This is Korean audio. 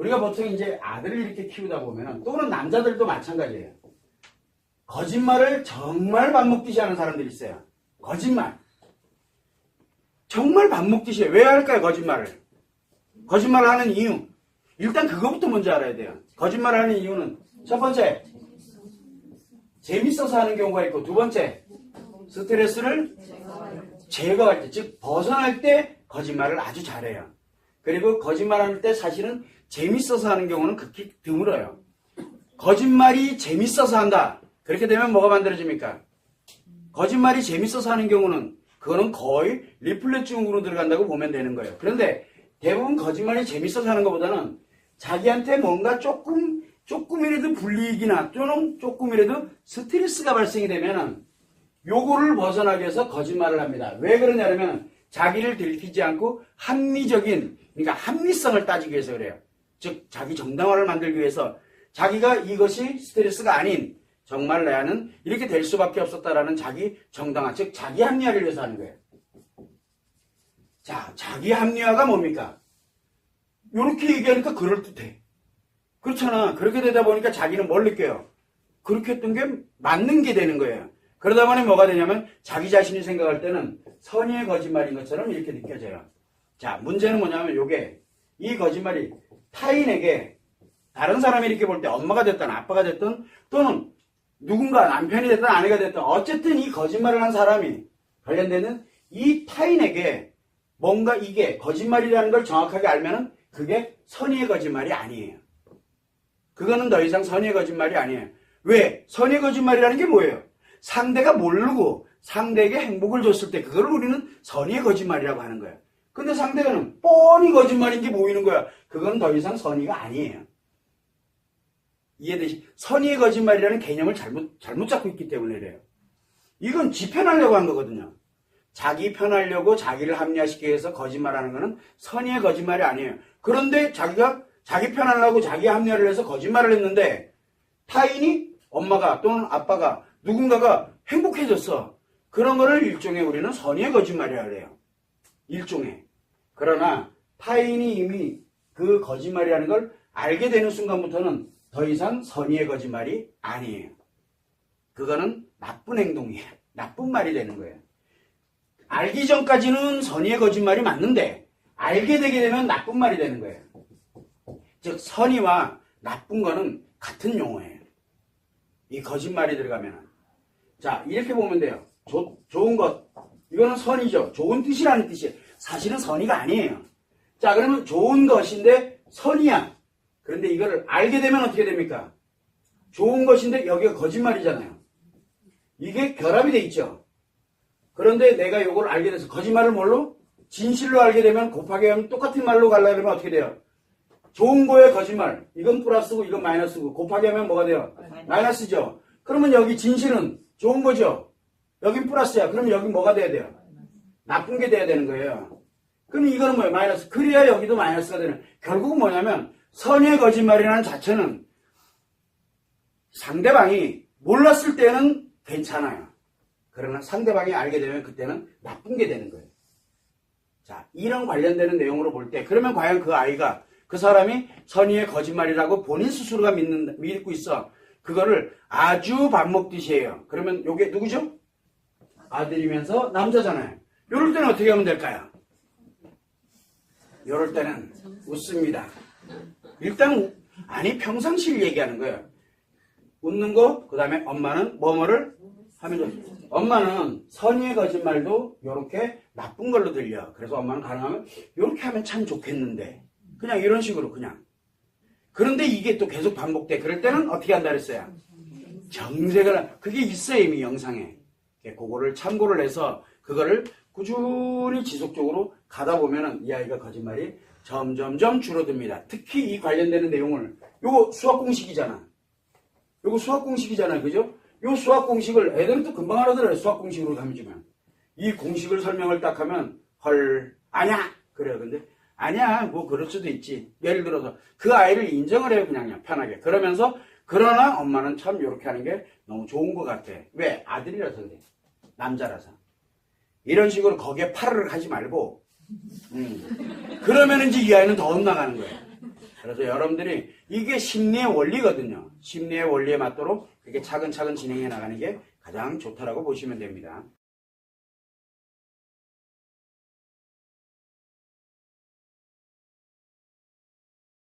우리가 보통 이제 아들을 이렇게 키우다 보면은 또는 남자들도 마찬가지예요. 거짓말을 정말 밥 먹듯이 하는 사람들이 있어요. 거짓말. 정말 밥 먹듯이 해요. 왜 할까요, 거짓말을? 거짓말을 하는 이유. 일단 그거부터 먼저 알아야 돼요. 거짓말을 하는 이유는 첫 번째, 재밌어서 하는 경우가 있고 두 번째, 스트레스를 제거할 때, 즉 벗어날 때 거짓말을 아주 잘해요. 그리고 거짓말할 때 사실은 재밌어서 하는 경우는 극히 드물어요. 거짓말이 재밌어서 한다. 그렇게 되면 뭐가 만들어집니까? 거짓말이 재밌어서 하는 경우는 그거는 거의 리플렛 증후로 들어간다고 보면 되는 거예요. 그런데 대부분 거짓말이 재밌어서 하는 것보다는 자기한테 뭔가 조금 조금이라도 불리익이나 또는 조금이라도 스트레스가 발생이 되면은 요거를 벗어나기 위해서 거짓말을 합니다. 왜 그러냐면 자기를 들키지 않고 합리적인 그러니까 합리성을 따지기 위해서 그래요. 즉 자기 정당화를 만들기 위해서 자기가 이것이 스트레스가 아닌 정말 나는 이렇게 될 수밖에 없었다라는 자기 정당화 즉 자기 합리화를 위해서 하는 거예요. 자 자기 합리화가 뭡니까? 이렇게 얘기하니까 그럴듯해. 그렇잖아. 그렇게 되다 보니까 자기는 뭘 느껴요? 그렇게 했던 게 맞는 게 되는 거예요. 그러다 보니 뭐가 되냐면 자기 자신이 생각할 때는 선의의 거짓말인 것처럼 이렇게 느껴져요. 자, 문제는 뭐냐면 요게 이 거짓말이 타인에게 다른 사람이 이렇게 볼 때 엄마가 됐든 아빠가 됐든 또는 누군가 남편이 됐든 아내가 됐든 어쨌든 이 거짓말을 한 사람이 관련되는 이 타인에게 뭔가 이게 거짓말이라는 걸 정확하게 알면은 그게 선의의 거짓말이 아니에요. 그거는 더 이상 선의의 거짓말이 아니에요. 왜? 선의의 거짓말이라는 게 뭐예요? 상대가 모르고 상대에게 행복을 줬을 때 그걸 우리는 선의의 거짓말이라고 하는 거예요. 근데 상대가는 뻔히 거짓말인 게 보이는 거야. 그건 더 이상 선의가 아니에요. 이해되시? 선의의 거짓말이라는 개념을 잘못, 잘못 잡고 있기 때문에 그래요. 이건 지 편하려고 한 거거든요. 자기 편하려고 자기를 합리화시키기 위해서 거짓말하는 거는 선의의 거짓말이 아니에요. 그런데 자기가 자기 편하려고 자기 합리화를 해서 거짓말을 했는데 타인이 엄마가 또는 아빠가 누군가가 행복해졌어. 그런 거를 일종의 우리는 선의의 거짓말이라 그래요. 일종의. 그러나 타인이 이미 그 거짓말이라는 걸 알게 되는 순간부터는 더 이상 선의의 거짓말이 아니에요. 그거는 나쁜 행동이에요. 나쁜 말이 되는 거예요. 알기 전까지는 선의의 거짓말이 맞는데 알게 되게 되면 나쁜 말이 되는 거예요. 즉 선의와 나쁜 거는 같은 용어예요. 이 거짓말이 들어가면 자 이렇게 보면 돼요. 조- 좋은 것 이거는 선이죠. 좋은 뜻이라는 뜻이에요. 사실은 선의가 아니에요. 자 그러면 좋은 것인데 선이야. 그런데 이거를 알게 되면 어떻게 됩니까? 좋은 것인데 여기가 거짓말이잖아요. 이게 결합이 돼 있죠. 그런데 내가 이걸 알게 돼서 거짓말을 뭘로? 진실로 알게 되면 곱하기 하면 똑같은 말로 가려고 하면 어떻게 돼요? 좋은 거에 거짓말. 이건 플러스고 이건 마이너스고 곱하기 하면 뭐가 돼요? 마이너스죠. 그러면 여기 진실은 좋은 거죠. 여긴 플러스야. 그럼 여기 뭐가 돼야 돼요? 나쁜 게 돼야 되는 거예요. 그럼 이거는 뭐예요? 마이너스. 그래야 여기도 마이너스가 되는. 결국은 뭐냐면 선의 거짓말이라는 자체는 상대방이 몰랐을 때는 괜찮아요. 그러나 상대방이 알게 되면 그때는 나쁜 게 되는 거예요. 자, 이런 관련되는 내용으로 볼 때, 그러면 과연 그 아이가, 그 사람이 선의의 거짓말이라고 본인 스스로가 믿는, 믿고 있어. 그거를 아주 밥 먹듯이 해요. 그러면 요게 누구죠? 아들이면서 남자잖아요. 요럴 때는 어떻게 하면 될까요? 요럴 때는 웃습니다. 일단, 우- 아니, 평상시를 얘기하는 거예요. 웃는 거, 그 다음에 엄마는 뭐뭐를 하면 좋 엄마는 선의의 거짓말도 이렇게 나쁜 걸로 들려. 그래서 엄마는 가능하면 이렇게 하면 참 좋겠는데. 그냥 이런 식으로 그냥. 그런데 이게 또 계속 반복돼. 그럴 때는 어떻게 한다 그랬어요? 정색을, 그게 있어요, 이미 영상에. 예, 그거를 참고를 해서 그거를 꾸준히 지속적으로 가다 보면은 이 아이가 거짓말이 점점점 줄어듭니다. 특히 이 관련되는 내용을, 요거 수학 공식이잖아. 요거 수학 공식이잖아요. 그죠? 요 수학 공식을 애들은 또 금방 알아들어요. 수학 공식으로 가르치면. 이 공식을 설명을 딱 하면 헐 아냐 그래요. 근데 아니야 뭐 그럴 수도 있지. 예를 들어서 그 아이를 인정을 해요. 그냥, 편하게. 그러면서 그러나 엄마는 참 이렇게 하는 게 너무 좋은 것 같아. 왜? 아들이라서 그래. 남자라서. 이런 식으로 거기에 파르르 하지 말고 음. 그러면 이제 이 아이는 더 엇나가는 거예요. 그래서 여러분들이 이게 심리의 원리거든요. 심리의 원리에 맞도록 이렇게 차근차근 진행해 나가는 게 가장 좋다라고 보시면 됩니다.